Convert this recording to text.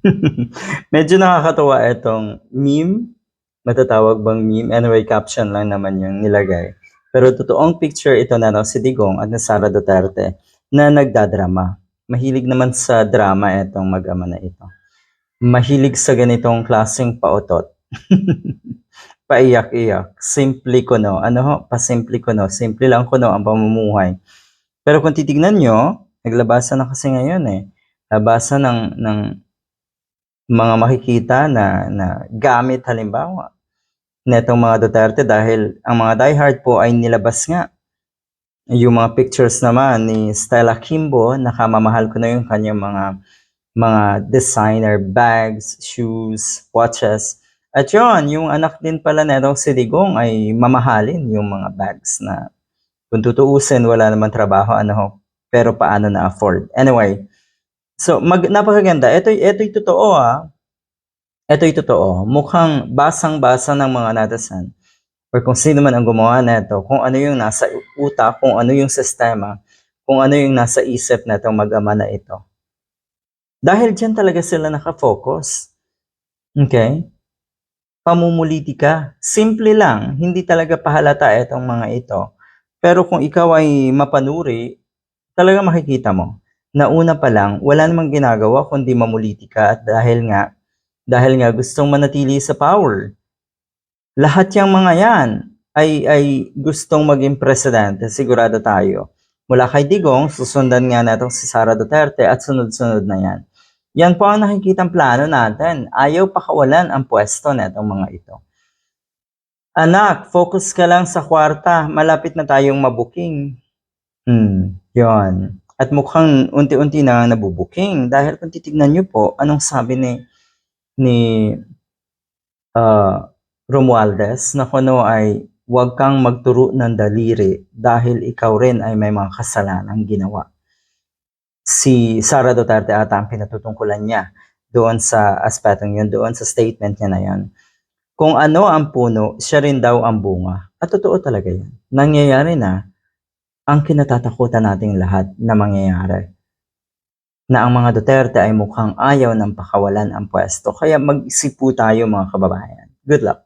Medyo nakakatuwa itong meme, matatawag bang meme? Anyway, caption lang naman yung nilagay. Pero totoong picture ito na raw si Digong at ni Sara Duterte na nagdadrama. Mahilig naman sa drama itong mag-ama na ito. Mahilig sa ganitong klaseng pautot. Paiyak-iyak. Simple ko no. Ano ho? Pasimple ko no. Simple lang ko no ang pamumuhay. Pero kung titignan nyo, naglabasan na kasi ngayon eh. Labasan ng, ng mga makikita na, na gamit halimbawa netong mga Duterte dahil ang mga diehard po ay nilabas nga yung mga pictures naman ni Stella Kimbo, nakamamahal ko na yung kanyang mga mga designer bags, shoes, watches. At yun, yung anak din pala netong si Digong ay mamahalin yung mga bags na kung tutuusin, wala naman trabaho, ano pero paano na afford. Anyway, so mag, napakaganda. Ito, ito'y totoo ah. Ito'y totoo. Mukhang basang-basa ng mga natasan or kung sino man ang gumawa nito, kung ano yung nasa utak, kung ano yung sistema, kung ano yung nasa isip na itong mag-ama na ito. Dahil dyan talaga sila nakafocus. Okay? Pamumulitika. Simple lang. Hindi talaga pahalata itong mga ito. Pero kung ikaw ay mapanuri, talaga makikita mo na una pa lang, wala namang ginagawa kundi mamulitika at dahil nga, dahil nga gustong manatili sa power. Lahat yung mga yan ay, ay gustong maging presidente, sigurado tayo. Mula kay Digong, susundan nga natin si Sara Duterte at sunod-sunod na yan. Yan po ang nakikitang plano natin. Ayaw pakawalan ang pwesto na itong mga ito. Anak, focus ka lang sa kwarta. Malapit na tayong mabuking. Hmm, yon. At mukhang unti-unti na nabubuking dahil kung titignan nyo po, anong sabi ni ni uh, Romualdez na kuno ay huwag kang magturo ng daliri dahil ikaw rin ay may mga kasalanang ginawa. Si Sara Duterte ata ang pinatutungkulan niya doon sa aspetong yun, doon sa statement niya na yun. Kung ano ang puno, siya rin daw ang bunga. At totoo talaga yan. Nangyayari na ang kinatatakutan nating lahat na mangyayari. Na ang mga Duterte ay mukhang ayaw ng pakawalan ang pwesto. Kaya mag-isip po tayo mga kababayan. Good luck.